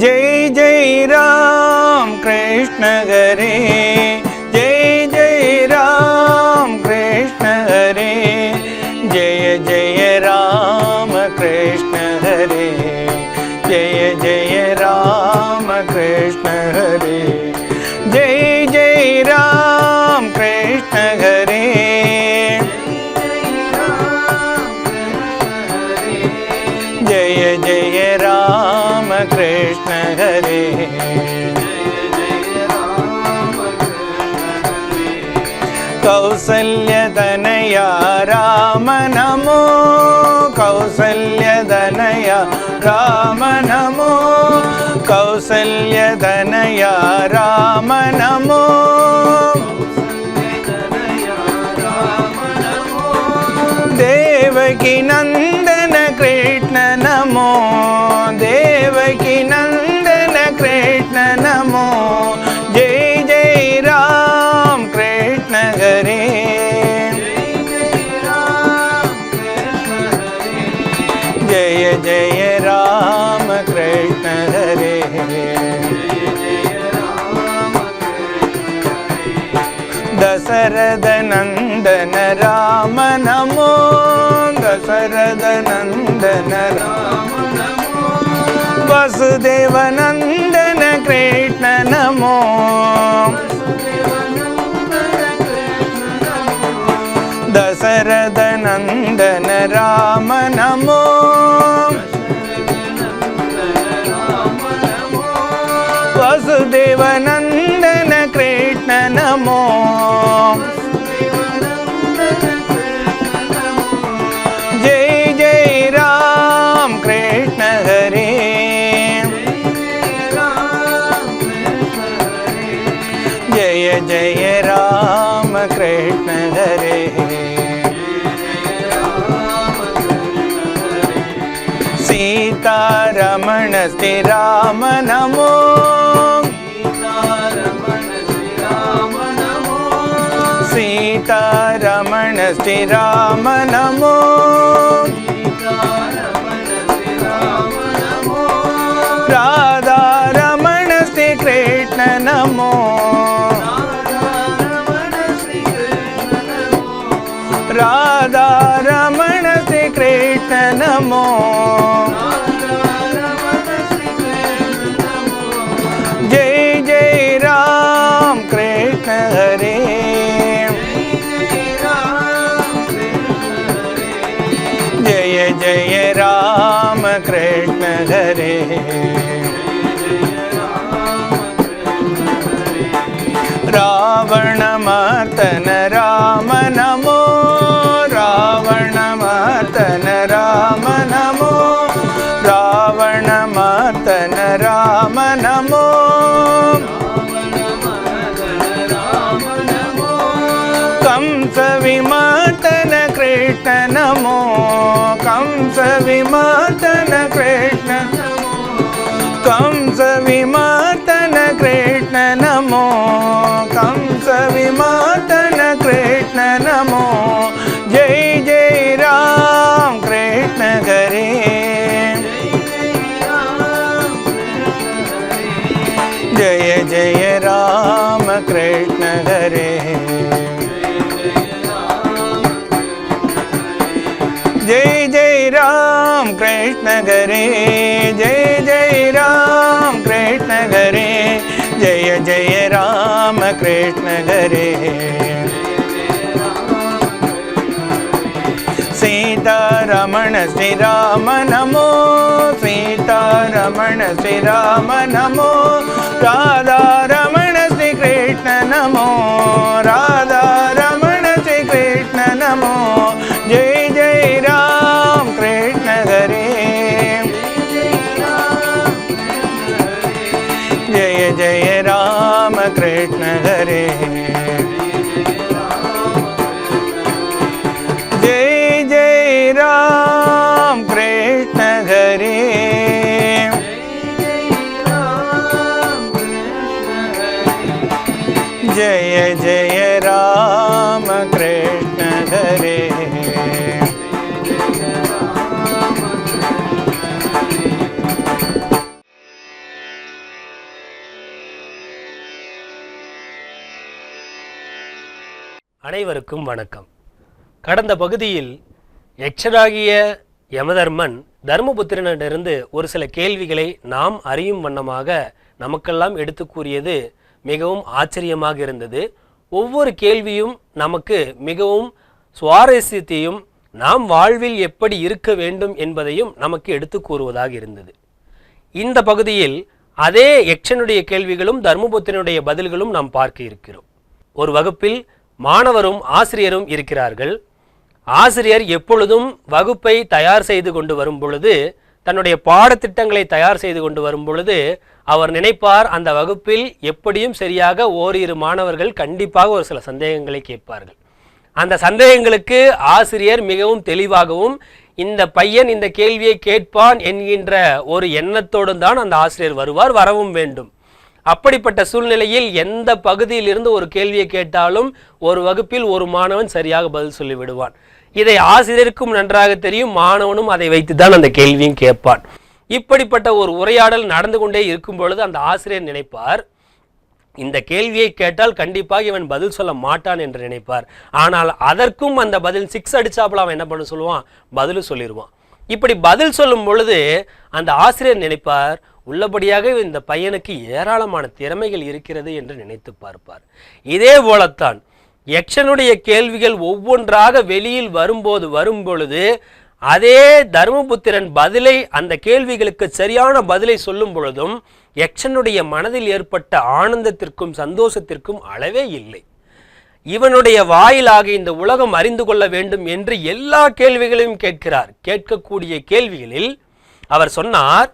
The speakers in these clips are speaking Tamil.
जय जय राम कृष्ण हरे ಕೌಸಲ್ಯದನಯ ರಾಮ ನಮೋ ಕೌಸಲ್ಯದನಯ ರಾಮ ನಮೋ ದೇವಕಿ ನಂದ दशरद नन्दन राम नमो दशरद नन्दन राम वसुदेवनन्दन कृष्ण नमो दशरद नन्दन राम नमो श्रीराम नमो सीता रमण श्रीराम नमो। सीतारमण श्रीराम नमो। సనాతన రామ నమో. కంస విమాతన కృష్ణ నమో. కంస విమాతన కృష్ణ కంస విమాతన కృష్ణ నమో. ஹரே சீதாரமண ஸ்ரீராம நமோ சீதாரமண ஸ்ரீராம நமோ ராதாரமண ஸ்ரீ கிருஷ்ண நமோ ராதா அனைவருக்கும் வணக்கம். கடந்த பகுதியில் யக்ஷராகிய யமதர்மன் தர்மபுத்திரனிடமிருந்து ஒரு சில கேள்விகளை நாம் அறியும் வண்ணமாக நமக்கெல்லாம் எடுத்து கூறியது மிகவும் ஆச்சரியமாக இருந்தது. ஒவ்வொரு கேள்வியும் நமக்கு மிகவும் சுவாரஸ்யத்தையும் நாம் வாழ்வில் எப்படி இருக்க வேண்டும் என்பதையும் நமக்கு எடுத்து கூறுவதாக இருந்தது. இந்த பகுதியில் அதே யக்ஷனுடைய கேள்விகளும் தர்மபுத்திரனுடைய பதில்களும் நாம் பார்க்க இருக்கிறோம். ஒரு வகுப்பில் மாணவரும் ஆசிரியரும் இருக்கிறார்கள். ஆசிரியர் எப்பொழுதும் வகுப்பை தயார் செய்து கொண்டு வரும் பொழுது தன்னுடைய பாடத்திட்டங்களை தயார் செய்து கொண்டு வரும் பொழுது அவர் நினைப்பார் அந்த வகுப்பில் எப்படியும் சரியாக ஓரிரு மாணவர்கள் கண்டிப்பாக ஒரு சில சந்தேகங்களை கேட்பார்கள். அந்த சந்தேகங்களுக்கு ஆசிரியர் மிகவும் தெளிவாகவும் இந்த பையன் இந்த கேள்வியை கேட்பான் என்கின்ற ஒரு எண்ணத்தோடு தான் அந்த ஆசிரியர் வருவார் வரவும் வேண்டும். அப்படிப்பட்ட சூழ்நிலையில் எந்த பகுதியிலிருந்து ஒரு கேள்வியை கேட்டாலும் ஒரு வகுப்பில் ஒரு மாணவன் சரியாக பதில் சொல்லிவிடுவான். இதை ஆசிரியருக்கும் நன்றாக தெரியும் மாணவனும் அதை வைத்துதான் அந்த கேள்வியும் கேட்பான். இப்படிப்பட்ட ஒரு உரையாடல் நடந்து கொண்டே இருக்கும் பொழுது அந்த ஆசிரியர் நினைப்பார் இந்த கேள்வியை கேட்டால் கண்டிப்பாக இவன் பதில் சொல்ல மாட்டான் என்று நினைப்பார். ஆனால் அதற்கும் அந்த பதில் சிக்ஸ் அடிச்சாப்புல அவன் என்ன பண்ண சொல்லுவான்? பதில் சொல்லிடுவான் இப்படி பதில் சொல்லும் பொழுது அந்த ஆசிரியர் நினைப்பார் உள்ளபடியாக இந்த பையனுக்கு ஏராளமான திறமைகள் இருக்கிறது என்று நினைத்து பார்ப்பார். இதே போலத்தான் யக்ஷனுடைய கேள்விகள் ஒவ்வொன்றாக வெளியில் வரும்போது வரும் பொழுது அதே தர்மபுத்திரன் பதிலை அந்த கேள்விகளுக்கு சரியான பதிலை சொல்லும் பொழுதும் யக்ஷனுடைய மனதில் ஏற்பட்ட ஆனந்தத்திற்கும் சந்தோஷத்திற்கும் அளவே இல்லை. இவனுடைய வாயிலாக இந்த உலகம் அறிந்து கொள்ள வேண்டும் என்று எல்லா கேள்விகளையும் கேட்கிறார். கேட்கக்கூடிய கேள்விகளில் அவர் சொன்னார்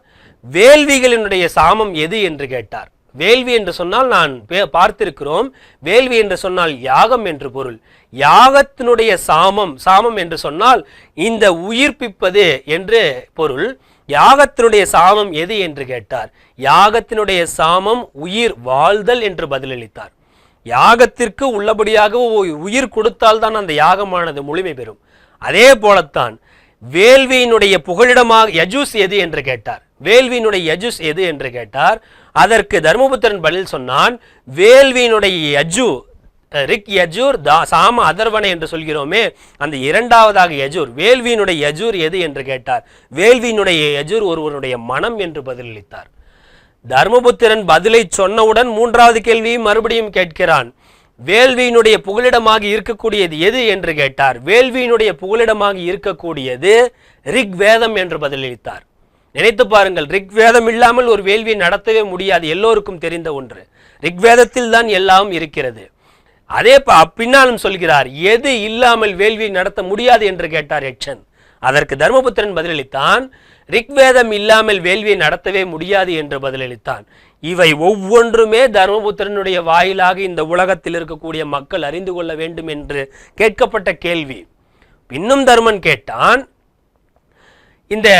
வேள்விகளினுடைய சாமம் எது என்று கேட்டார். வேள்வி என்று சொன்னால் நான் பே- பார்த்திருக்கிறோம். வேள்வி என்று சொன்னால் யாகம் என்று பொருள். யாகத்தினுடைய சாமம் சாமம் என்று சொன்னால் இந்த உயிர்ப்பிப்பது என்று பொருள். யாகத்தினுடைய சாமம் எது என்று கேட்டார். யாகத்தினுடைய சாமம் உயிர் வாழ்தல் என்று பதிலளித்தார். யாகத்திற்கு உள்ளபடியாக உயிர் கொடுத்தால்தான் அந்த யாகமானது முழுமை பெறும். அதே போலத்தான் வேள்வியினுடைய புகலிடமாக யஜூஸ் எது என்று கேட்டார். வேள்வியினுடைய யஜுஸ் எது என்று கேட்டார். அதற்கு தர்மபுத்திரன் பதில் சொன்னான் வேள்வியினுடைய யஜு ரிக் யஜூர் தா சாம அதர்வனை என்று சொல்கிறோமே அந்த இரண்டாவதாக யஜூர் வேள்வியினுடைய யஜூர் எது என்று கேட்டார். வேள்வியினுடைய யஜூர் ஒருவனுடைய மனம் என்று பதிலளித்தார். தர்மபுத்திரன் பதிலை சொன்னவுடன் மூன்றாவது கேள்வியை மறுபடியும் கேட்கிறான். வேள்வியினுடைய புகலிடமாக இருக்கக்கூடியது எது என்று கேட்டார். வேள்வியினுடைய புகலிடமாக இருக்கக்கூடியது ரிக் வேதம் என்று பதிலளித்தார். நினைத்து பாருங்கள் ரிக்வேதம் இல்லாமல் ஒரு வேள்வியை நடத்தவே முடியாது எல்லோருக்கும் தெரிந்த ஒன்று. ரிக்வேதத்தில் தான் எல்லாம் இருக்கிறது. அதே பின்னாலும் சொல்கிறார் எது இல்லாமல் வேள்வி நடத்த முடியாது என்று கேட்டார் யக்ஷன். அதற்கு தர்மபுத்திரன் பதிலளித்தான் ரிக்வேதம் இல்லாமல் வேள்வியை நடத்தவே முடியாது என்று பதிலளித்தான். இவை ஒவ்வொன்றுமே தர்மபுத்திரனுடைய வாயிலாக இந்த உலகத்தில் இருக்கக்கூடிய மக்கள் அறிந்து கொள்ள வேண்டும் என்று கேட்கப்பட்ட கேள்வி. இன்னும் தர்மன் கேட்டான் இந்த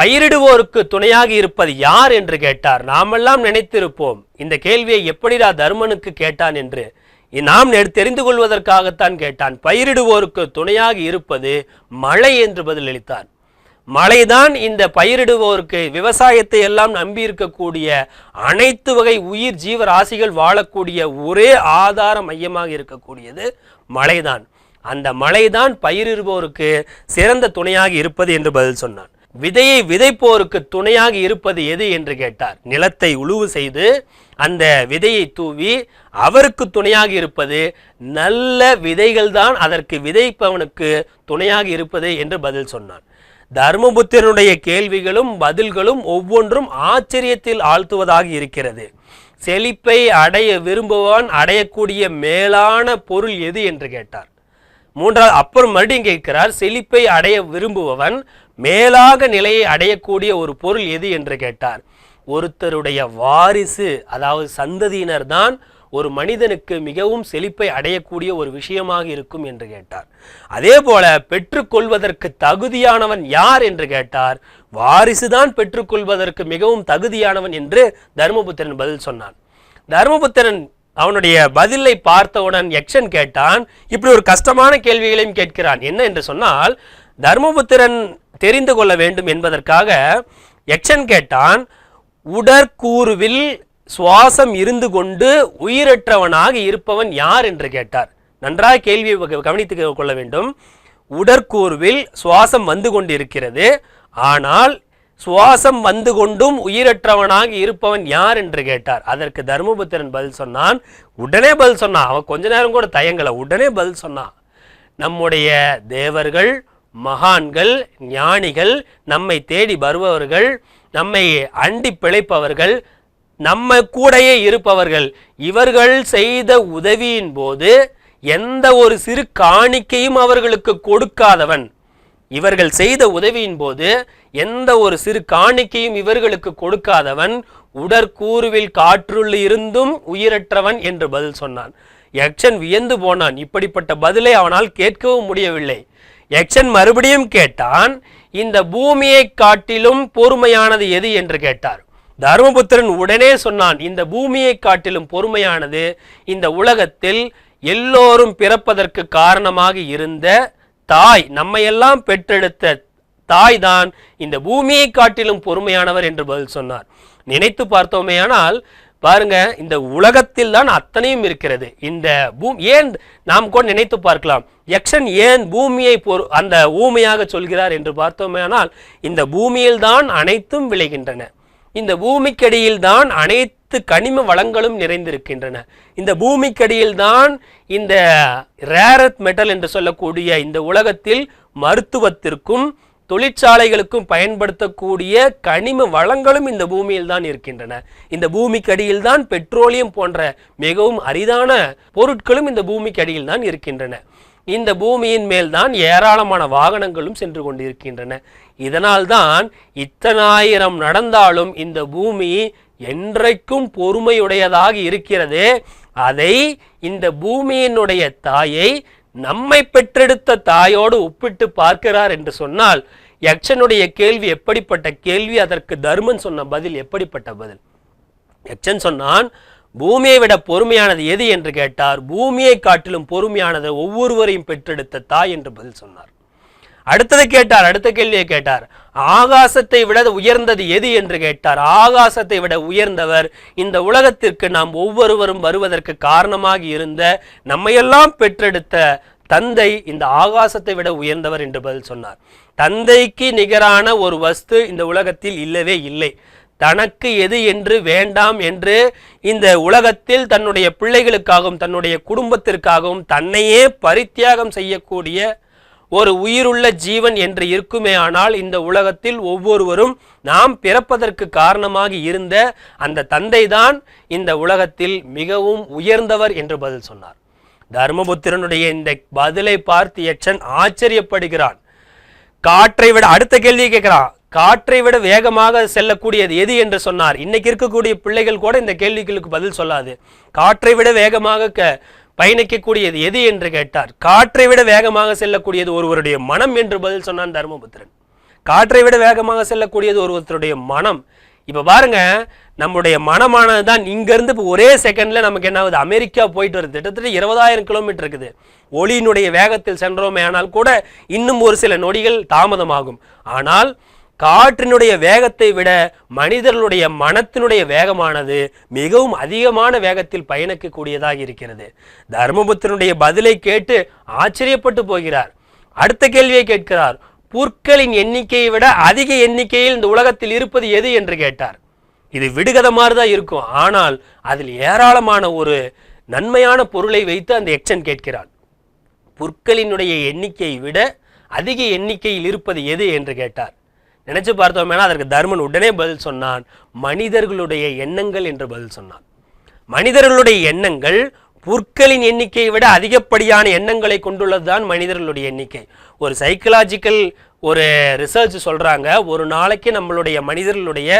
பயிரிடுவோருக்கு துணையாக இருப்பது யார் என்று கேட்டார். நாமெல்லாம் நினைத்திருப்போம். இந்த கேள்வியை எப்படிடா தர்மனுக்கு கேட்டான் என்று. நாம் நெ- தெரிந்து கொள்வதற்காகத்தான் கேட்டான். பயிரிடுவோருக்கு துணையாக இருப்பது மழை என்று பதிலளித்தான் மழைதான் இந்த பயிரிடுவோருக்கு விவசாயத்தை எல்லாம் நம்பி இருக்கக்கூடிய அனைத்து வகை உயிர் ஜீவராசிகள் வாழக்கூடிய ஒரே ஆதார மையமாக இருக்கக்கூடியது மழைதான். அந்த மழைதான் பயிரிடுவோருக்கு சிறந்த துணையாக இருப்பது என்று பதில் சொன்னான். விதையை விதைப்போருக்கு துணையாக இருப்பது எது என்று கேட்டார். நிலத்தை உழுவு செய்து அந்த விதையை தூவி அவருக்கு துணையாக இருப்பது நல்ல விதைகள் தான் அதற்கு விதைப்பவனுக்கு துணையாக இருப்பது என்று பதில் சொன்னான் தர்மபுத்திரனுடைய கேள்விகளும் பதில்களும் ஒவ்வொன்றும் ஆச்சரியத்தில் ஆழ்த்துவதாக இருக்கிறது. செழிப்பை அடைய விரும்புவான் அடையக்கூடிய மேலான பொருள் எது என்று கேட்டார். மூன்றாவது அப்புறம் மறுபடியும் கேட்கிறார் செழிப்பை அடைய விரும்புபவன் மேலாக நிலையை அடையக்கூடிய ஒரு பொருள் எது என்று கேட்டார். ஒருத்தருடைய வாரிசு அதாவது சந்ததியினர் தான் ஒரு மனிதனுக்கு மிகவும் செழிப்பை அடையக்கூடிய ஒரு விஷயமாக இருக்கும் என்று கேட்டார். அதே போல பெற்றுக்கொள்வதற்கு தகுதியானவன் யார் என்று கேட்டார். வாரிசுதான் பெற்றுக்கொள்வதற்கு மிகவும் தகுதியானவன் என்று தர்மபுத்திரன் பதில் சொன்னான். தர்மபுத்திரன் அவனுடைய பதிலை பார்த்தவுடன் யக்ஷன் கேட்டான் இப்படி ஒரு கஷ்டமான கேள்விகளையும் கேட்கிறான். என்ன என்று சொன்னால் தர்மபுத்திரன் தெரிந்து கொள்ள வேண்டும் என்பதற்காக யக்ஷன் கேட்டான் உடற்கூறுவில் சுவாசம் இருந்து கொண்டு உயிரற்றவனாக இருப்பவன் யார்? என்று கேட்டார். நன்றாக கேள்வியை க- கவனித்து கொள்ள வேண்டும். உடற்கூர்வில் சுவாசம் வந்து கொண்டிருக்கிறது. ஆனால் சுவாசம் வந்து கொண்டும் உயிரற்றவனாக இருப்பவன் யார் என்று கேட்டார். அதற்கு தர்மபுத்திரன் பதில் சொன்னான். உடனே பதில் சொன்னான். அவன் கொஞ்ச நேரம் கூட தயங்கல. உடனே பதில் சொன்னான். நம்முடைய தேவர்கள் மகான்கள் ஞானிகள் நம்மை தேடி வருபவர்கள் நம்மை அண்டி பிழைப்பவர்கள் நம்ம கூடயே இருப்பவர்கள் இவர்கள் செய்த உதவியின் போது எந்த ஒரு சிறு காணிக்கையும் அவர்களுக்கு கொடுக்காதவன். இவர்கள் செய்த உதவியின் போது எந்த ஒரு சிறு காணிக்கையும் இவர்களுக்கு கொடுக்காதவன் உடற்கூறுவில் காற்றுள் இருந்தும் உயிரற்றவன் என்று பதில் சொன்னான். யக்ஷன் வியந்து போனான். இப்படிப்பட்ட பதிலை அவனால் கேட்கவும் முடியவில்லை. யக்ஷன் மறுபடியும் கேட்டான் இந்த பூமியை காட்டிலும் பொறுமையானது எது? என்று கேட்டார். தர்மபுத்திரன் உடனே சொன்னான் இந்த பூமியை காட்டிலும் பொறுமையானது இந்த உலகத்தில் எல்லோரும் பிறப்பதற்கு காரணமாக இருந்த தாய் நம்மையெல்லாம் பெற்றெடுத்த தாய் தான் இந்த பூமியை காட்டிலும் பொறுமையானவர் என்று பதில் சொன்னார். நினைத்து பார்த்தோமேயானால் பாருங்க இந்த உலகத்தில் தான் அத்தனையும் இருக்கிறது. இந்த பூமி ஏன் நாம் கூட நினைத்து பார்க்கலாம். யக்ஷன் ஏன் பூமியை பொறு அந்த ஊமையாக சொல்கிறார் என்று பார்த்தோமேயானால் இந்த பூமியில் தான் அனைத்தும் விளைகின்றன. இந்த பூமிக்கடியில் தான் அனைத்து கனிம வளங்களும் நிறைந்திருக்கின்றன. இந்த பூமிக்கடியில் தான் இந்த ரேரத் மெட்டல் என்று சொல்லக்கூடிய இந்த உலகத்தில் மருத்துவத்திற்கும் தொழிற்சாலைகளுக்கும் பயன்படுத்தக்கூடிய கனிம வளங்களும் இந்த பூமியில் தான் இருக்கின்றன. இந்த பூமிக்கு அடியில் தான் பெட்ரோலியம் போன்ற மிகவும் அரிதான பொருட்களும் இந்த பூமிக்கு அடியில் தான் இருக்கின்றன. இந்த பூமியின் மேல் தான் ஏராளமான வாகனங்களும் சென்று கொண்டிருக்கின்றன. இதனால்தான் இத்தனாயிரம் நடந்தாலும் இந்த பூமி என்றைக்கும் பொறுமையுடையதாக இருக்கிறது. அதை இந்த பூமியினுடைய தாயை நம்மை பெற்றெடுத்த தாயோடு ஒப்பிட்டு பார்க்கிறார் என்று சொன்னால் யக்ஷனுடைய கேள்வி எப்படிப்பட்ட கேள்வி அதற்கு தர்மன் சொன்ன பதில் எப்படிப்பட்ட பதில்? யக்ஷன் சொன்னான் பூமியை விட பொறுமையானது எது? என்று கேட்டார். பூமியை காட்டிலும் பொறுமையானது ஒவ்வொருவரையும் பெற்றெடுத்த தாய் என்று பதில் சொன்னார். அடுத்தது கேட்டார் அடுத்த கேள்வியை கேட்டார். ஆகாசத்தை விட உயர்ந்தது எது என்று கேட்டார். ஆகாசத்தை விட உயர்ந்தவர் இந்த உலகத்திற்கு நாம் ஒவ்வொருவரும் வருவதற்கு காரணமாக இருந்த நம்மையெல்லாம் பெற்றெடுத்த தந்தை இந்த ஆகாசத்தை விட உயர்ந்தவர் என்று பதில் சொன்னார். தந்தைக்கு நிகரான ஒரு வஸ்து இந்த உலகத்தில் இல்லவே இல்லை. தனக்கு எது என்று வேண்டாம் என்று இந்த உலகத்தில் தன்னுடைய பிள்ளைகளுக்காகவும் தன்னுடைய குடும்பத்திற்காகவும் தன்னையே பரித்தியாகம் செய்யக்கூடிய ஒரு உயிருள்ள ஜீவன் என்று இருக்குமே ஆனால் இந்த உலகத்தில் ஒவ்வொருவரும் நாம் பிறப்பதற்கு காரணமாக இருந்த அந்த தந்தைதான் இந்த உலகத்தில் மிகவும் உயர்ந்தவர் என்று பதில் சொன்னார். தர்மபுத்திரனுடைய இந்த பதிலை பார்த்து யட்சன் ஆச்சரியப்படுகிறான். காற்றை விட அடுத்த கேள்வியை கேட்கிறான் காற்றை விட வேகமாக செல்லக்கூடியது எது என்று சொன்னார். இன்னைக்கு இருக்கக்கூடிய பிள்ளைகள் கூட இந்த கேள்விகளுக்கு பதில் சொல்லாது. காற்றை விட வேகமாக க- பயணிக்கக்கூடியது எது என்று கேட்டார். காற்றை விட வேகமாக செல்லக்கூடியது ஒருவருடைய மனம் என்று பதில் சொன்னான் தர்மபுத்திரன். காற்றை விட வேகமாக செல்லக்கூடியது ஒருவருடைய மனம். இப்போ பாருங்க நம்முடைய மனமானது தான் இங்கேருந்து இப்போ ஒரே செகண்டில் நமக்கு என்ன ஆகுது? அமெரிக்கா போயிட்டு வருது. கிட்டத்தட்ட இருபதாயிரம் கிலோமீட்டர் இருக்குது. ஒளியினுடைய வேகத்தில் சென்றோமே ஆனால் கூட இன்னும் ஒரு சில நொடிகள் தாமதமாகும். ஆனால் காற்றினுடைய வேகத்தை விட மனிதர்களுடைய மனத்தினுடைய வேகமானது மிகவும் அதிகமான வேகத்தில் பயணிக்கக்கூடியதாக இருக்கிறது. தர்மபுத்தனுடைய பதிலை கேட்டு ஆச்சரியப்பட்டு போகிறார். அடுத்த கேள்வியை கேட்கிறார். புற்களின் எண்ணிக்கையை விட அதிக எண்ணிக்கையில் இந்த உலகத்தில் இருப்பது எது? என்று கேட்டார். இது விடுகதை மாதிரி தான் இருக்கும். ஆனால் அதில் ஏராளமான ஒரு நன்மையான பொருளை வைத்து அந்த எக்ஷன் கேட்கிறான் புற்களினுடைய எண்ணிக்கையை விட அதிக எண்ணிக்கையில் இருப்பது எது? என்று கேட்டார். நினைச்சு பார்த்தோமேனா அதற்கு தர்மன் உடனே பதில் சொன்னான் மனிதர்களுடைய எண்ணங்கள் என்று பதில் சொன்னான். மனிதர்களுடைய எண்ணங்கள் புற்களின் எண்ணிக்கையை விட அதிகப்படியான எண்ணங்களை கொண்டுள்ளதுதான் மனிதர்களுடைய எண்ணிக்கை. ஒரு சைக்கலாஜிக்கல் ஒரு ரிசர்ச் சொல்றாங்க ஒரு நாளைக்கு நம்மளுடைய மனிதர்களுடைய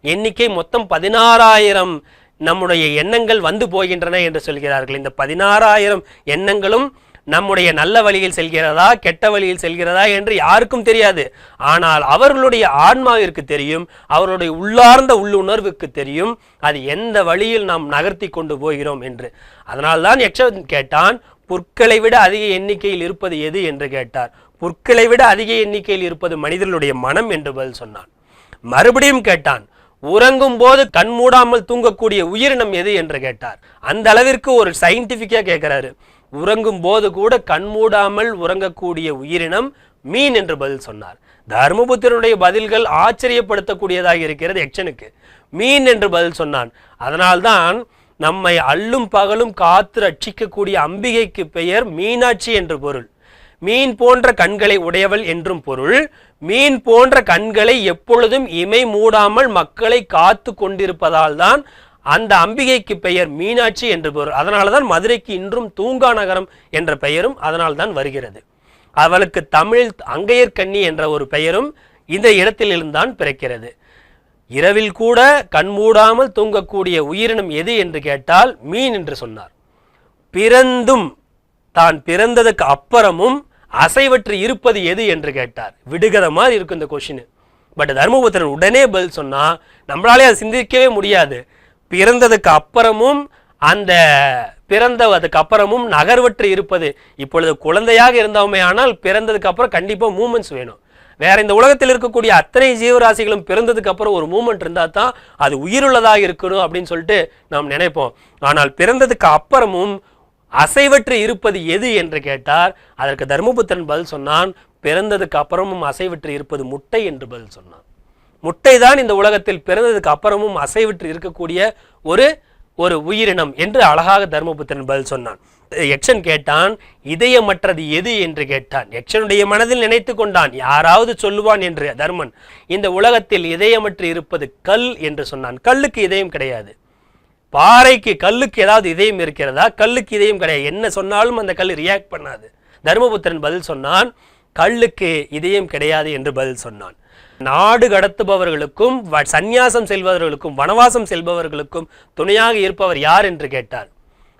எண்ணிக்கை மொத்தம் பதினாறாயிரம் நம்முடைய எண்ணங்கள் வந்து போகின்றன என்று சொல்கிறார்கள். இந்த பதினாறாயிரம் எண்ணங்களும் நம்முடைய நல்ல வழியில் செல்கிறதா கெட்ட வழியில் செல்கிறதா என்று யாருக்கும் தெரியாது. ஆனால் அவர்களுடைய ஆன்மாவிற்கு தெரியும் அவருடைய உள்ளார்ந்த உள்ளுணர்வுக்கு தெரியும் அது எந்த வழியில் நாம் நகர்த்தி கொண்டு போகிறோம் என்று. அதனால்தான் யக்ஷன் கேட்டான் புற்களை விட அதிக எண்ணிக்கையில் இருப்பது எது? என்று கேட்டார். புற்களை விட அதிக எண்ணிக்கையில் இருப்பது மனிதர்களுடைய மனம் என்று பதில் சொன்னான். மறுபடியும் கேட்டான் உறங்கும் போது கண் மூடாமல் தூங்கக்கூடிய உயிரினம் எது? என்று கேட்டார். அந்த அளவிற்கு ஒரு சயின்டிபிக்கா கேட்கிறாரு. உறங்கும் போது கூட கண்மூடாமல் உறங்கக்கூடிய உயிரினம் மீன் என்று பதில் சொன்னார். தர்மபுத்திரனுடைய பதில்கள் ஆச்சரியப்படுத்தக்கூடியதாக இருக்கிறது எக்ஷனுக்கு. மீன் என்று பதில் சொன்னான். அதனால்தான் நம்மை அல்லும் பகலும் காத்து ரட்சிக்கக்கூடிய அம்பிகைக்கு பெயர் மீனாட்சி என்று பொருள். மீன் போன்ற கண்களை உடையவள் என்றும் பொருள். மீன் போன்ற கண்களை எப்பொழுதும் இமை மூடாமல் மக்களை காத்து கொண்டிருப்பதால் தான் அந்த அம்பிகைக்கு பெயர் மீனாட்சி என்று பொருள். அதனால்தான் மதுரைக்கு இன்றும் தூங்கா நகரம் என்ற பெயரும் அதனால் தான் வருகிறது. அவளுக்கு தமிழ் அங்கையர்கண்ணி என்ற ஒரு பெயரும் இந்த இடத்திலிருந்தான் பிறக்கிறது. இரவில் கூட கண்மூடாமல் தூங்கக்கூடிய உயிரினம் எது என்று கேட்டால் மீன் என்று சொன்னார். பிறந்தும் தான் பிறந்ததுக்கு அப்புறமும் அசைவற்று இருப்பது எது என்று கேட்டார். விடுகிற மாதிரி இருக்கும் இந்த கொஷின் பட் தர்மபுத்திரன் உடனே பதில் சொன்னால் நம்மளாலே அதை சிந்திக்கவே முடியாது. பிறந்ததுக்கு அப்புறமும் அந்த பிறந்ததுக்கு அப்புறமும் நகர்வற்று இருப்பது. இப்பொழுது குழந்தையாக இருந்தோமே ஆனால் பிறந்ததுக்கு அப்புறம் கண்டிப்பாக மூமெண்ட்ஸ் வேணும். வேற இந்த உலகத்தில் இருக்கக்கூடிய அத்தனை ஜீவராசிகளும் பிறந்ததுக்கு அப்புறம் ஒரு மூமெண்ட் இருந்தால் தான் அது உயிருள்ளதாக இருக்கணும் அப்படின்னு சொல்லிட்டு நாம் நினைப்போம். ஆனால் பிறந்ததுக்கு அப்புறமும் அசைவற்று இருப்பது எது என்று கேட்டார். அதற்கு தர்மபுத்திரன் பதில் சொன்னான் பிறந்ததுக்கு அப்புறமும் அசைவற்று இருப்பது முட்டை என்று பதில் சொன்னான். முட்டை தான் இந்த உலகத்தில் பிறந்ததுக்கு அப்புறமும் அசைவிற்று இருக்கக்கூடிய ஒரு ஒரு உயிரினம் என்று அழகாக தர்மபுத்திரன் பதில் சொன்னான். யக்ஷன் கேட்டான் இதயமற்றது எது? என்று கேட்டான். யக்ஷனுடைய மனதில் நினைத்து கொண்டான். யாராவது சொல்லுவான் என்று தர்மன் இந்த உலகத்தில் இதயமற்று இருப்பது கல் என்று சொன்னான். கல்லுக்கு இதயம் கிடையாது. பாறைக்கு கல்லுக்கு ஏதாவது இதயம் இருக்கிறதா? கல்லுக்கு இதயம் கிடையாது. என்ன சொன்னாலும் அந்த கல் ரியாக்ட் பண்ணாது. தர்மபுத்திரன் பதில் சொன்னான் கல்லுக்கு இதயம் கிடையாது என்று பதில் சொன்னான். நாடு கடத்துபவர்களுக்கும் வ- சந்நியாசம் செல்பவர்களுக்கும் வனவாசம் செல்பவர்களுக்கும் துணையாக இருப்பவர் யார் என்று கேட்டார்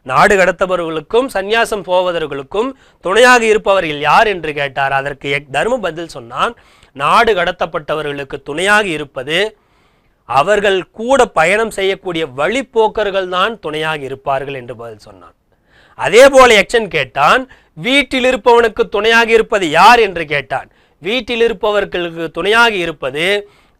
நாடு கடத்தபவர்களுக்கும் சந்நியாசம் போவதற்கும் துணையாக இருப்பவர்கள் யார் என்று கேட்டார். அதற்கு எக்- தர்ம பதில் சொன்னான் நாடு கடத்தப்பட்டவர்களுக்கு துணையாக இருப்பது அவர்கள் கூட பயணம் செய்யக்கூடிய வழிப்போக்கர்கள் தான் துணையாக இருப்பார்கள் என்று பதில் சொன்னான். அதே போல எக்ஷன் கேட்டான் வீட்டில் இருப்பவனுக்கு துணையாக இருப்பது யார் என்று கேட்டான் வீட்டில் இருப்பவர்களுக்கு துணையாக இருப்பது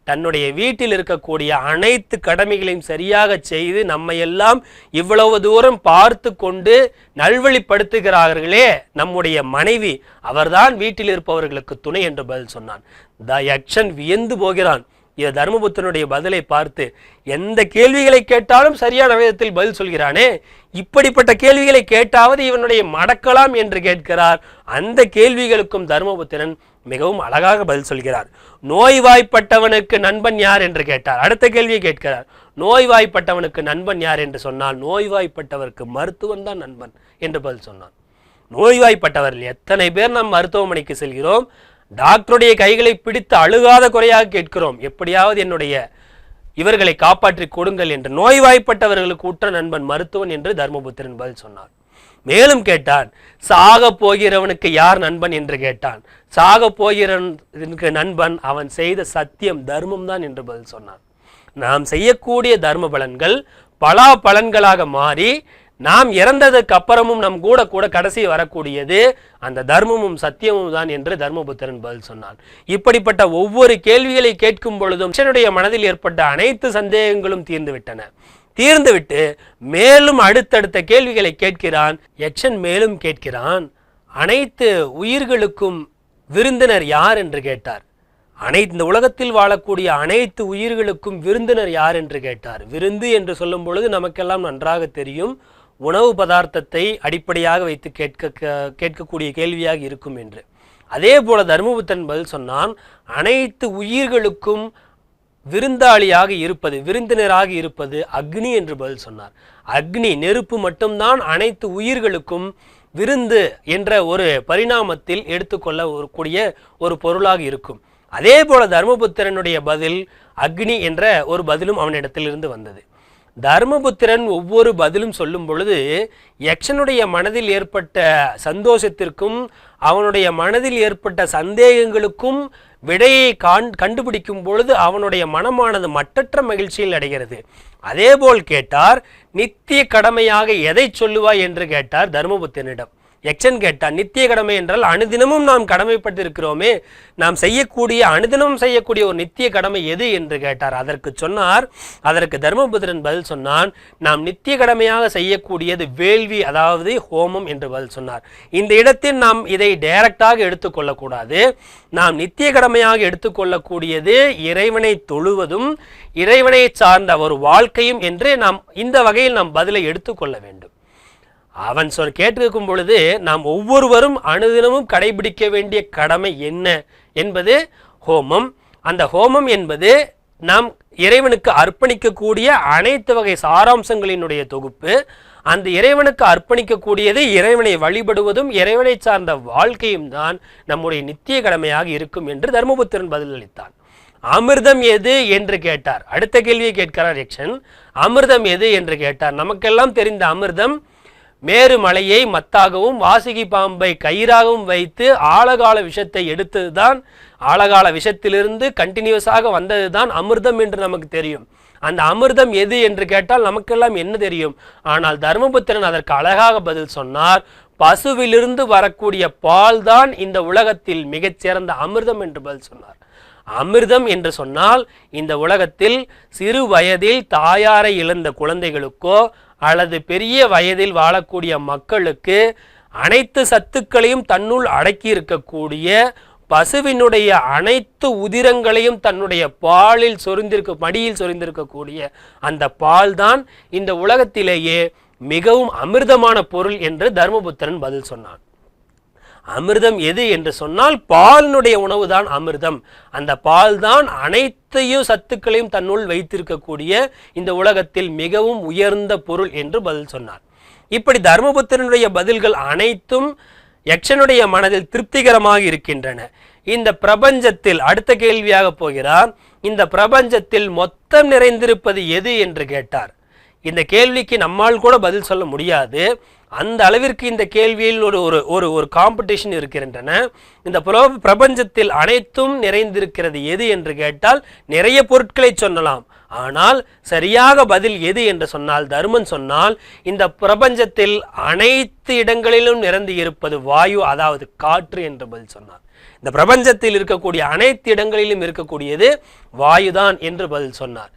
தன்னுடைய வீட்டில் இருக்கக்கூடிய அனைத்து கடமைகளையும் சரியாக செய்து நம்மை எல்லாம் இவ்வளவு தூரம் பார்த்து கொண்டு நல்வழிப்படுத்துகிறார்களே நம்முடைய மனைவி அவர்தான் வீட்டில் இருப்பவர்களுக்கு துணை என்று பதில் சொன்னான். த யக்ஷன் வியந்து போகிறான். இது தர்மபுத்தனுடைய பதிலை பார்த்து எந்த கேள்விகளை கேட்டாலும் சரியான விதத்தில் பதில் சொல்கிறானே? இப்படிப்பட்ட கேள்விகளை கேட்டாவது இவனுடைய மடக்கலாம் என்று கேட்கிறார். அந்த கேள்விகளுக்கும் தர்மபுத்திரன் மிகவும் அழகாக பதில் சொல்கிறார். நோய்வாய்ப்பட்டவனுக்கு நண்பன் யார் என்று கேட்டார். அடுத்த கேள்வியை கேட்கிறார். நோய்வாய்ப்பட்டவனுக்கு நண்பன் யார் என்று சொன்னால் நோய்வாய்ப்பட்டவருக்கு மருத்துவன் தான் நண்பன் என்று பதில் சொன்னான் நோய்வாய்ப்பட்டவர்கள் எத்தனை பேர் நாம் மருத்துவமனைக்கு செல்கிறோம்? டாக்டருடைய கைகளை பிடித்து அழுகாத குறையாக கேட்கிறோம். எப்படியாவது என்னுடைய இவர்களை காப்பாற்றி கொடுங்கள் என்று நோய்வாய்ப்பட்டவர்களுக்கு உற்ற நண்பன் மருத்துவன் என்று தர்மபுத்திரன் பதில் சொன்னார். மேலும் கேட்டான் சாக போகிறவனுக்கு யார் நண்பன்? என்று கேட்டான். சாக போகிறவனுக்கு நண்பன் அவன் செய்த சத்தியம் தர்மம் தான் என்று பதில் சொன்னான். நாம் செய்யக்கூடிய தர்ம பலன்கள் பலா பலன்களாக மாறி நாம் இறந்ததுக்கு அப்புறமும் நம் கூட கூட கடைசி வரக்கூடியது அந்த தர்மமும் சத்தியமும் தான் என்று தர்மபுத்திரன் பதில் சொன்னான். இப்படிப்பட்ட ஒவ்வொரு கேள்விகளை கேட்கும் பொழுதும் யக்ஷனுடைய மனதில் ஏற்பட்ட அனைத்து சந்தேகங்களும் தீர்ந்துவிட்டன. தீர்ந்துவிட்டு மேலும் அடுத்தடுத்த கேள்விகளை கேட்கிறான். யக்ஷன் மேலும் கேட்கிறான். அனைத்து உயிர்களுக்கும் விருந்தினர் யார் என்று கேட்டார். அனைத்து இந்த உலகத்தில் வாழக்கூடிய அனைத்து உயிர்களுக்கும் விருந்தினர் யார் என்று கேட்டார். விருந்து என்று சொல்லும் பொழுது நமக்கெல்லாம் நன்றாக தெரியும் உணவு பதார்த்தத்தை அடிப்படையாக வைத்து கேட்க கேட்கக்கூடிய கேள்வியாக இருக்கும் என்று. அதே போல தர்மபுத்தன் பதில் சொன்னான் அனைத்து உயிர்களுக்கும் விருந்தாளியாக இருப்பது விருந்தினராக இருப்பது அக்னி என்று பதில் சொன்னார். அக்னி நெருப்பு மட்டும்தான் அனைத்து உயிர்களுக்கும் விருந்து என்ற ஒரு பரிணாமத்தில் எடுத்துக்கொள்ள ஒரு கூடிய ஒரு பொருளாக இருக்கும். அதே போல தர்மபுத்திரனுடைய பதில் அக்னி என்ற ஒரு பதிலும் அவனிடத்திலிருந்து வந்தது. தர்மபுத்திரன் ஒவ்வொரு பதிலும் சொல்லும் பொழுது யக்ஷனுடைய மனதில் ஏற்பட்ட சந்தோஷத்திற்கும் அவனுடைய மனதில் ஏற்பட்ட சந்தேகங்களுக்கும் விடையை காண் கண்டுபிடிக்கும் பொழுது அவனுடைய மனமானது மட்டற்ற மகிழ்ச்சியில் அடைகிறது. அதேபோல் கேட்டார் நித்திய கடமையாக எதை சொல்லுவாய்? என்று கேட்டார் தர்மபுத்திரனிடம் யக்ஷன் கேட்டார் நித்திய கடமை என்றால் அனுதினமும் நாம் கடமைப்பட்டிருக்கிறோமே நாம் செய்யக்கூடிய அனுதினமும் செய்யக்கூடிய ஒரு நித்திய கடமை எது? என்று கேட்டார். அதற்கு சொன்னார் அதற்கு தர்மபுத்திரன் பதில் சொன்னான் நாம் நித்திய கடமையாக செய்யக்கூடியது வேள்வி அதாவது ஹோமம் என்று பதில் சொன்னார். இந்த இடத்தில் நாம் இதை டைரக்டாக எடுத்துக்கொள்ளக்கூடாது நாம் நித்திய கடமையாக எடுத்துக்கொள்ளக்கூடியது இறைவனை தொழுவதும் இறைவனை சார்ந்த ஒரு வாழ்க்கையும் என்று நாம் இந்த வகையில் நாம் பதிலை எடுத்துக்கொள்ள வேண்டும். அவன் சொல் கேட்டிருக்கும் பொழுது நாம் ஒவ்வொருவரும் அனுதினமும் கடைபிடிக்க வேண்டிய கடமை என்ன என்பது ஹோமம். அந்த ஹோமம் என்பது நாம் இறைவனுக்கு அர்ப்பணிக்கக்கூடிய அனைத்து வகை சாராம்சங்களினுடைய தொகுப்பு. அந்த இறைவனுக்கு அர்ப்பணிக்கக்கூடியது இறைவனை வழிபடுவதும் இறைவனை சார்ந்த வாழ்க்கையும் தான் நம்முடைய நித்திய கடமையாக இருக்கும் என்று தர்மபுத்திரன் பதிலளித்தான். அமிர்தம் எது என்று கேட்டார். அடுத்த கேள்வியை கேட்கிறார் யக்ஷன். அமிர்தம் எது என்று கேட்டார். நமக்கெல்லாம் தெரிந்த அமிர்தம் மேரு மலையை மத்தாகவும் வாசுகி பாம்பை கயிறாகவும் வைத்து ஆழகால விஷத்தை எடுத்ததுதான் ஆழகால விஷத்திலிருந்து கண்டினியூஸாக வந்ததுதான் அமிர்தம் என்று நமக்கு தெரியும். அந்த அமிர்தம் எது என்று கேட்டால் நமக்கெல்லாம் என்ன தெரியும்? ஆனால் தர்மபுத்திரன் அதற்கு அழகாக பதில் சொன்னார் பசுவிலிருந்து வரக்கூடிய பால் தான் இந்த உலகத்தில் மிகச்சிறந்த அமிர்தம் என்று பதில் சொன்னார். அமிர்தம் என்று சொன்னால் இந்த உலகத்தில் சிறு வயதில் தாயாரை இழந்த குழந்தைகளுக்கோ அல்லது பெரிய வயதில் வாழக்கூடிய மக்களுக்கு அனைத்து சத்துக்களையும் தன்னுள் அடக்கி இருக்கக்கூடிய பசுவினுடைய அனைத்து உதிரங்களையும் தன்னுடைய பாலில் சொரிந்திருக்க மடியில் சொரிந்திருக்கக்கூடிய அந்த பால் தான் இந்த உலகத்திலேயே மிகவும் அமிர்தமான பொருள் என்று தர்மபுத்திரன் பதில் சொன்னான். அமிர்தம் எது என்று சொன்னால் பாலினுடைய உணவு தான் அமிர்தம். அந்த பால் தான் அனைத்தையும் சத்துக்களையும் தன்னுள் வைத்திருக்கக்கூடிய இந்த உலகத்தில் மிகவும் உயர்ந்த பொருள் என்று பதில் சொன்னார். இப்படி தர்மபுத்திரனுடைய பதில்கள் அனைத்தும் யக்ஷனுடைய மனதில் திருப்திகரமாக இருக்கின்றன. இந்த பிரபஞ்சத்தில் அடுத்த கேள்வியாக போகிறார் இந்த பிரபஞ்சத்தில் மொத்தம் நிறைந்திருப்பது எது என்று கேட்டார். இந்த கேள்விக்கு நம்மால் கூட பதில் சொல்ல முடியாது. அந்த அளவிற்கு இந்த கேள்வியில் ஒரு ஒரு ஒரு ஒரு காம்படிஷன் இருக்கின்றன. இந்த புல- பிரபஞ்சத்தில் அனைத்தும் நிறைந்திருக்கிறது எது என்று கேட்டால் நிறைய பொருட்களை சொல்லலாம். ஆனால் சரியாக பதில் எது என்று சொன்னால் தருமன் சொன்னால் இந்த பிரபஞ்சத்தில் அனைத்து இடங்களிலும் நிரம்பி இருப்பது வாயு அதாவது காற்று என்று பதில் சொன்னார். இந்த பிரபஞ்சத்தில் இருக்கக்கூடிய அனைத்து இடங்களிலும் இருக்கக்கூடியது வாயுதான் என்று பதில் சொன்னார்.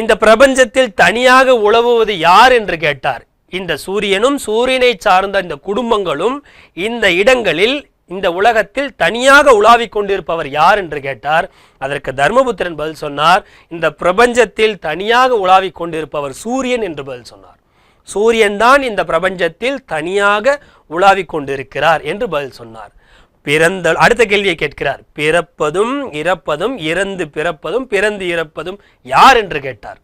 இந்த பிரபஞ்சத்தில் தனியாக உழவுவது யார் என்று கேட்டார். இந்த சூரியனும் சூரியனை சார்ந்த இந்த குடும்பங்களும் இந்த இடங்களில் இந்த உலகத்தில் தனியாக உலாவிக் கொண்டிருப்பவர் யார் என்று கேட்டார். அதற்கு தர்மபுத்திரன் பதில் சொன்னார் இந்த பிரபஞ்சத்தில் தனியாக உலாவிக் கொண்டிருப்பவர் சூரியன் என்று பதில் சொன்னார். சூரியன் தான் இந்த பிரபஞ்சத்தில் தனியாக உலாவிக் கொண்டிருக்கிறார் என்று பதில் சொன்னார். பிறந்த அடுத்த கேள்வியை கேட்கிறார். பிறப்பதும் இறப்பதும் இறந்து பிறப்பதும் பிறந்து இறப்பதும் யார் என்று கேட்டார்.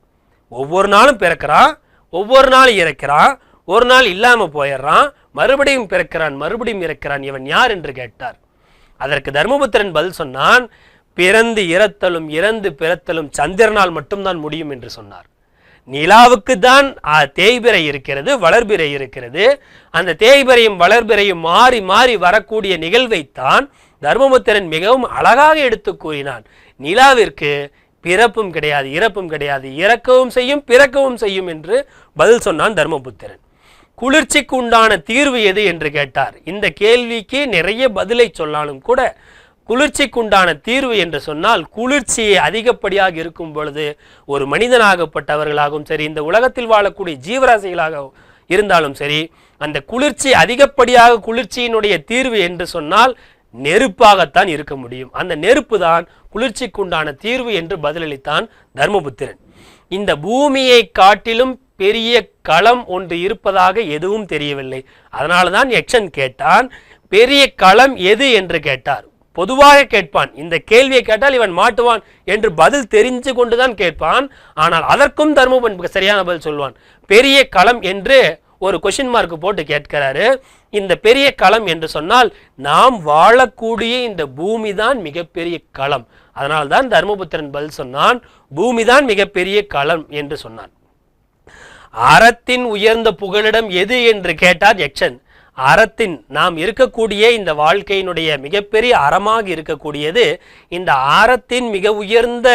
ஒவ்வொரு நாளும் பிறக்கிறான் ஒவ்வொரு நாளும் இறக்கிறான் ஒரு நாள் இல்லாமல் போயிடுறான் மறுபடியும் பிறக்கிறான் மறுபடியும் இறக்கிறான் இவன் யார் என்று கேட்டார். அதற்கு தர்மபுத்திரன் பதில் சொன்னான் பிறந்து இறத்தலும் இறந்து பிறத்தலும் சந்திரனால் மட்டும்தான் முடியும் என்று சொன்னார். நிலாவுக்கு தான் தேய்பிறை இருக்கிறது வளர்பிறை இருக்கிறது. அந்த தேய்பிறையும் வளர்பிறையும் மாறி மாறி வரக்கூடிய நிகழ்வைத்தான் தர்மபுத்திரன் மிகவும் அழகாக எடுத்து கூறினான். நிலாவிற்கு பிறப்பும் கிடையாது இறப்பும் கிடையாது. இறக்கவும் செய்யும் பிறக்கவும் செய்யும் என்று பதில் சொன்னான் தர்மபுத்திரன். குளிர்ச்சிக்கு உண்டான தீர்வு எது என்று கேட்டார். இந்த கேள்விக்கு நிறைய பதிலை சொன்னாலும் கூட குளிர்ச்சிக்குண்டான தீர்வு என்று சொன்னால் குளிர்ச்சி அதிகப்படியாக இருக்கும் பொழுது ஒரு மனிதனாகப்பட்டவர்களாகவும் சரி இந்த உலகத்தில் வாழக்கூடிய ஜீவராசிகளாக இருந்தாலும் சரி அந்த குளிர்ச்சி அதிகப்படியாக குளிர்ச்சியினுடைய தீர்வு என்று சொன்னால் நெருப்பாகத்தான் இருக்க முடியும். அந்த நெருப்பு தான் குளிர்ச்சிக்குண்டான தீர்வு என்று பதிலளித்தான் தர்மபுத்திரன். இந்த பூமியை காட்டிலும் பெரிய களம் ஒன்று இருப்பதாக எதுவும் தெரியவில்லை. அதனால தான் யக்ஷன் கேட்டான் பெரிய களம் எது? என்று கேட்டார். பொதுவாக கேட்பான். இந்த கேள்வியை கேட்டால் இவன் மாட்டுவான் என்று பதில் தெரிஞ்சு கொண்டுதான் கேட்பான். ஆனால் அதற்கும் தர்மபுரன் சரியான பதில் சொல்வான். பெரிய களம் என்று ஒரு கொஷின் மார்க் போட்டு கேட்கிறாரு. இந்த பெரிய களம் என்று சொன்னால் நாம் வாழக்கூடிய இந்த பூமி தான் மிகப்பெரிய களம். அதனால்தான் தர்மபுத்திரன் பதில் சொன்னான். பூமி தான் மிகப்பெரிய களம் என்று சொன்னான். அறத்தின் உயர்ந்த புகலிடம் எது என்று கேட்டார் யக்ஷன். அறத்தின் நாம் இருக்கக்கூடிய இந்த வாழ்க்கையினுடைய மிகப்பெரிய அறமாக இருக்கக்கூடியது இந்த அறத்தின் மிக உயர்ந்த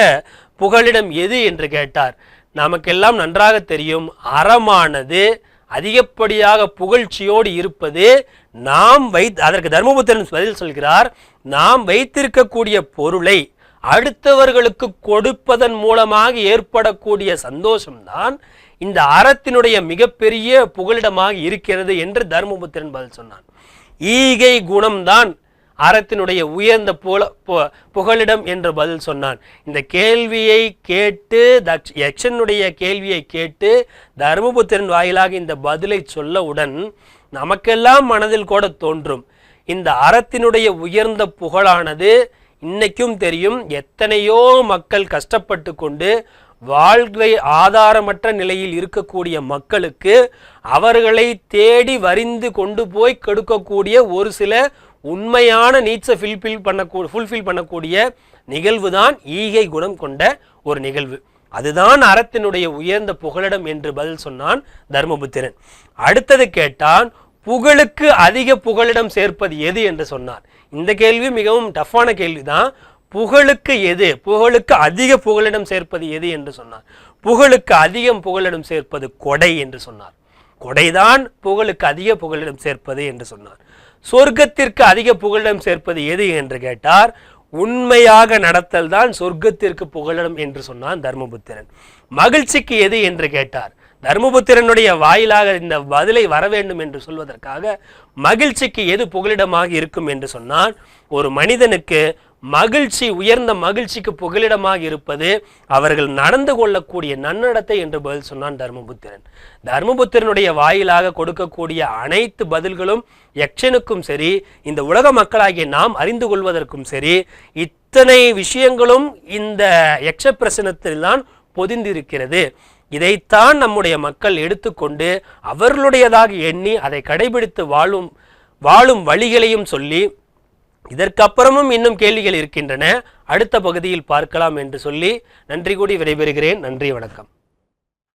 புகலிடம் எது என்று கேட்டார். நமக்கெல்லாம் நன்றாக தெரியும் அறமானது அதிகப்படியாக புகழ்ச்சியோடு இருப்பது நாம் வை அதற்கு தர்மபுத்திரன் பதில் சொல்கிறார் நாம் வைத்திருக்கக்கூடிய பொருளை அடுத்தவர்களுக்கு கொடுப்பதன் மூலமாக ஏற்படக்கூடிய சந்தோஷம்தான் இந்த அறத்தினுடைய மிகப்பெரிய புகலிடமாக இருக்கிறது என்று தர்மபுத்திரன் பதில் சொன்னான். ஈகை குணம்தான் அறத்தினுடைய உயர்ந்த புல பு- புகலிடம் என்று பதில் சொன்னான். இந்த கேள்வியை கேட்டு தக்ஷ யக்ஷனுடைய கேள்வியை கேட்டு தர்மபுத்திரன் வாயிலாக இந்த பதிலை சொல்லவுடன் நமக்கெல்லாம் மனதில் கூட தோன்றும். இந்த அறத்தினுடைய உயர்ந்த புகழானது இன்னைக்கும் தெரியும். எத்தனையோ மக்கள் கஷ்டப்பட்டு கொண்டு வாழ்க்கை ஆதாரமற்ற நிலையில் இருக்கக்கூடிய மக்களுக்கு அவர்களை தேடி வரிந்து கொண்டு போய் கெடுக்கக்கூடிய ஒரு சில உண்மையான நீட்ஸை ஃபில்ஃபில் பண்ணக்கூ ஃபுல்ஃபில் பண்ணக்கூடிய நிகழ்வு தான் ஈகை குணம் கொண்ட ஒரு நிகழ்வு. அதுதான் அறத்தினுடைய உயர்ந்த புகலிடம் என்று பதில் சொன்னான் தர்மபுத்திரன். அடுத்தது கேட்டான் புகழுக்கு அதிக புகலிடம் சேர்ப்பது எது என்று சொன்னார் இந்த கேள்வி மிகவும் டஃப்பான கேள்விதான். புகழுக்கு எது? புகழுக்கு அதிக புகலிடம் சேர்ப்பது எது என்று சொன்னார். புகழுக்கு அதிகம் புகலிடம் சேர்ப்பது கொடை என்று சொன்னார். கொடைதான் புகழுக்கு அதிக புகலிடம் சேர்ப்பது என்று சொன்னார். சொர்க்கத்திற்கு அதிக புகலிடம் சேர்ப்பது எது என்று கேட்டார். உண்மையாக நடத்தல் தான் சொர்க்கத்திற்கு புகலிடம் என்று சொன்னான் தர்மபுத்திரன். மகிழ்ச்சிக்கு எது என்று கேட்டார். தர்மபுத்திரனுடைய வாயிலாக இந்த பதிலை வர வேண்டும் என்று சொல்வதற்காக மகிழ்ச்சிக்கு எது புகலிடமாக இருக்கும் என்று சொன்னான். ஒரு மனிதனுக்கு மகிழ்ச்சி உயர்ந்த மகிழ்ச்சிக்கு புகலிடமாக இருப்பது அவர்கள் நடந்து கொள்ளக்கூடிய நன்னடத்தை என்று பதில் சொன்னான் தர்மபுத்திரன். தர்மபுத்திரனுடைய வாயிலாக கொடுக்கக்கூடிய அனைத்து பதில்களும் யக்ஷனுக்கும் சரி இந்த உலக மக்களாகிய நாம் அறிந்து கொள்வதற்கும் சரி இத்தனை விஷயங்களும் இந்த யக்ஷ பிரசனத்தில்தான் பொதிந்திருக்கிறது. இதைத்தான் நம்முடைய மக்கள் எடுத்துக்கொண்டு அவர்களுடையதாக எண்ணி அதை கடைபிடித்து வாழும் வாழும் வழிகளையும் சொல்லி இதற்கப்புறமும் இன்னும் கேள்விகள் இருக்கின்றன. அடுத்த பகுதியில் பார்க்கலாம் என்று சொல்லி நன்றி கூடி விடைபெறுகிறேன். நன்றி வணக்கம்.